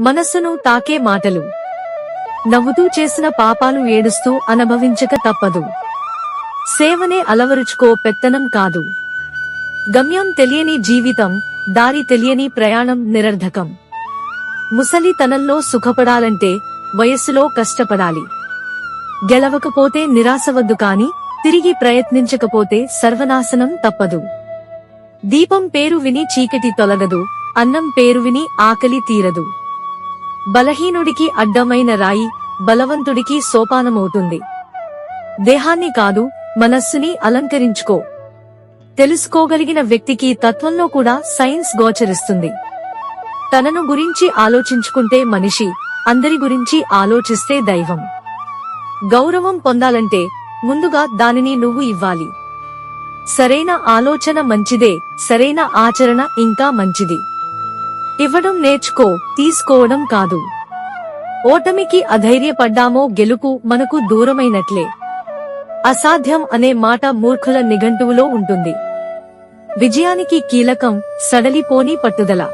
మనస్సును తాకే మాటలు. నవ్వుతూ చేసిన పాపాలు ఏడుస్తూ అనుభవించక తప్పదు. సేవనే అలవరుచుకో పెత్తనం కాదు. గమ్యం తెలియని జీవితం దారి తెలియని ప్రయాణం నిరర్ధకం. ముసలితనంలో సుఖపడాలంటే వయస్సులో కష్టపడాలి. గెలవకపోతే నిరాశవద్దు కాని తిరిగి ప్రయత్నించకపోతే సర్వనాశనం తప్పదు. దీపం పేరు విని చీకటి తొలగదు అన్నం పేరు విని ఆకలి తీరదు. బలహీనుడికి అడ్డమైన రాయి బలవంతుడికి సోపానమవుతుంది. దేహాన్ని కాదు మనస్సుని అలంకరించుకో. తెలుసుకోగలిగిన వ్యక్తికి తత్వంలో కూడా సైన్స్ గోచరిస్తుంది. తనను గురించి ఆలోచించుకుంటే మనిషి అందరి గురించి ఆలోచిస్తే దైవం. గౌరవం పొందాలంటే ముందుగా దానిని నువ్వు ఇవ్వాలి. సరైన ఆలోచన మంచిదే సరైన ఆచరణ ఇంకా మంచిది. ఇవ్వడం నేర్చుకో తీసుకోవడం కాదు. ఓటమికి అధైర్యపడ్డామో గెలుపు మనకు దూరమైనట్లే. అసాధ్యం అనే మాట మూర్ఖుల నిఘంటువులో ఉంటుంది. విజయానికి కీలకం సడలిపోని పట్టుదల.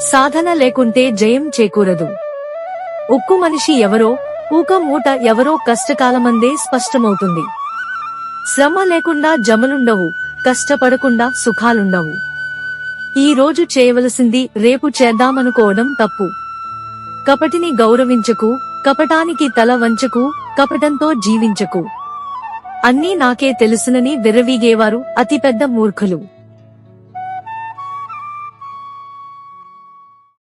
సాధన లేకుంటే జయం చేకూరదు. ఉక్కు మనిషి ఎవరో ఊక మూట ఎవరో కష్టకాలమందే స్పష్టమవుతుంది. శ్రమ లేకుండా జమలుండవు కష్టపడకుండా సుఖాలుండవు. ఈ రోజు చేయవలసింది రేపు చేద్దామనుకోవడం తప్పు. కపటిని గౌరవించకు కపటానికి తల వంచకు కపటంతో జీవించకు. అన్నీ నాకే తెలుసునని విర్రవీగేవారు అతిపెద్ద మూర్ఖులు.